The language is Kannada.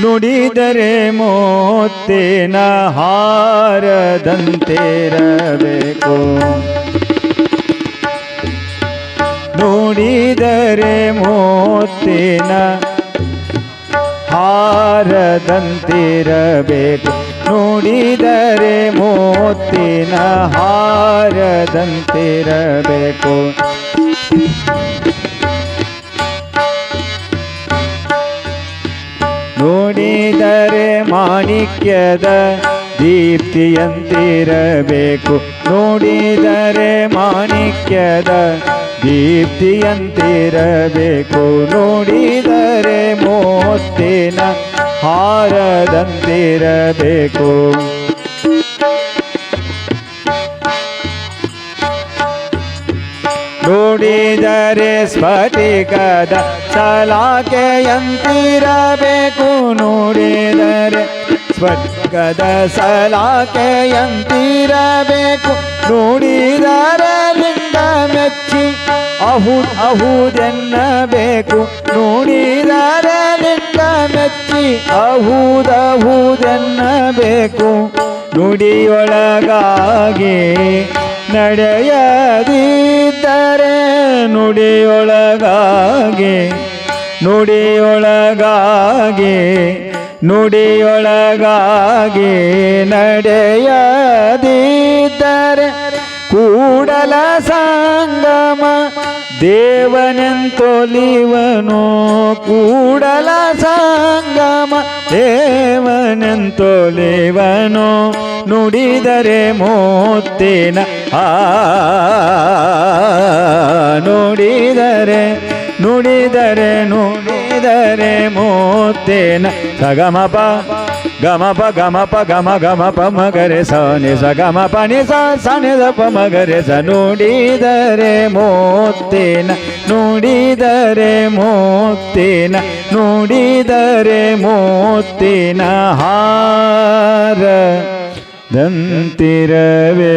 ನುಡಿದರೆ ಮೋತ್ತೇನ ಹಾರದಂತಿರಬೇಕು. ನುಡಿದರೆ ಮೋತ್ತೇನ ಹಾರದಂತಿರಬೇಕು. ನೋಡಿದರೆ ಮೋತ್ತಿನ ಹಾರದಂತಿರಬೇಕು. ನುಡಿದರೆ ಮಾಣಿಕ್ಯದ ದೀಪ್ತಿಯಂತಿರಬೇಕು. ನೋಡಿದರೆ ಮಾಣಿಕ್ಯದ ದೀಪ್ತಿಯಂತಿರಬೇಕು. ನೋಡಿದರೆ ಮೋಸ್ತಿನ ಹಾರದಂತಿರಬೇಕು. ನುಡಿದರೆ ಸ್ಫಟಿಕದ ಸಲಾಕೆಯಂತಿರಬೇಕು. ನುಡಿದರೆ ಸ್ಫಟಿಕದ ಸಲಾಕೆಯಂತಿರಬೇಕು. ನುಡಿದರೆ ಲಿಂಗ ಮೆಚ್ಚಿ ಅಹು, ಅಹುದೆನ್ನಬೇಕು. ನುಡಿದರೆ ಲಿಂಗ ಮೆಚ್ಚಿ ಅಹುದಹುದೆನ್ನಬೇಕು ನುಡಿಯೊಳಗಾಗಿ ನಡೆಯದಿದ್ದರೆ ನುಡಿಯೊಳಗಾಗಿ ನುಡಿಯೊಳಗಾಗೆ ನುಡಿಯೊಳಗಾಗೆ ನಡೆಯದಿದ್ದರೆ ಕೂಡಲ ಸಂಗಮ ದೇವನೆಂತೊಲಿವನು ಕೂಡಲ ಸಂಗಮ ದೇವನೆಂತೊಲಿವನು ನುಡಿದರೆ ಮೋತ್ತಿನ ಆ ನುಡಿದರೆ ನುಡಿದರೆ ನುಡಿದರೆ ಮೋತ್ತೇನ ಸಗಮಪ ಗಮಪ ಗಮಪ ಗಮ ಗಮಪ ಮಗರೆ ಸ ನಿ ಸ ಗಮ ಪ ನಿ ಸ ಸ ನಿ ದ ಪ ಮಗರೆ ಸ ನುಡಿದರೆ ಮೋತ್ತೇನ ನುಡಿದರೆ ಮೋತ್ತೇನ ನುಡಿದರೆ ಹಾರ ದಂತಿರವೇ